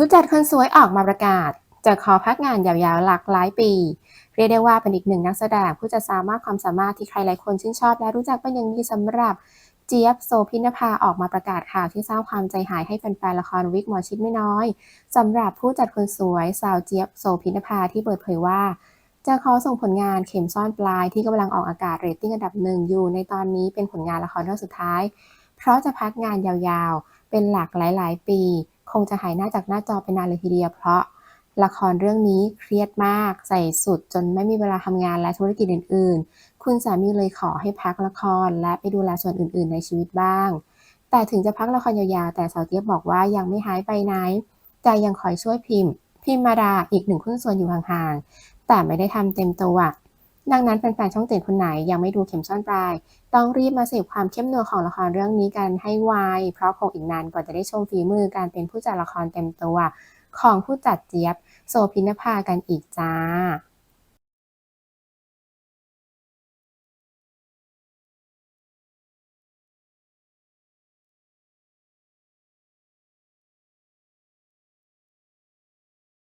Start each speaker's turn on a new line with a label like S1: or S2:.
S1: ผู้จัดคนสวยออกมาประกาศ จะขอพักงานยาวๆหลากหลายปี เรียกได้ว่าเป็นอีกหนึ่งนักแสดงผู้จะสามารถความสามารถที่ใครหลายคนชื่นชอบ และรู้จักเป็นอย่างดีสำหรับเจี๊ยบโสพินภาออกมาประกาศข่าวที่สร้างความใจหายให้แฟนๆละครวิกหมอชิดไม่น้อยสำหรับผู้จัดคนสวยสาวเจี๊ยบโสพินภาที่เปิดเผยว่า จะขอส่งผลงานเข็มซ่อนปลายที่กำลังออกอากาศเรตติ้งอันดับหนึ่งอยู่ ในตอนนี้เป็นผลงานละครเรื่องสุดท้าย เพราะจะพักงานยาวๆ เป็นหลักหลายๆ ปี คงจะหายหน้าจากหน้าจอไปนานเลยทีเดียวเพราะละครเรื่องนี้เครียดมากใส่สุดจนไม่มีเวลาทำงานและธุรกิจอื่น ๆ คุณสามีเลยขอให้พักละครและไปดูแลส่วนอื่น ๆ ในชีวิตบ้าง แต่ถึงจะพักละครยาวๆ แต่สาวเจี๊ยบบอกว่ายังไม่หายไปไหนใจยังคอยช่วยพิมพ์ พิมมาดาอีกหนึ่งหุ้นส่วนอยู่ห่างๆ แต่ไม่ได้ทำเต็มตัว ดังนั้นแฟนๆช่องเจ็ดคนไหนยังไม่ดูเข็มซ่อนปลาย ต้องรีบมาเสพความเข้มนัวของละครเรื่องนี้กันให้ไวเพราะคงอีกนานกว่าจะได้ชมฝีมือการเป็นผู้จัดละครเต็มตัว ของผู้จัดเจี๊ยบ โสพินภากันอีกจ้า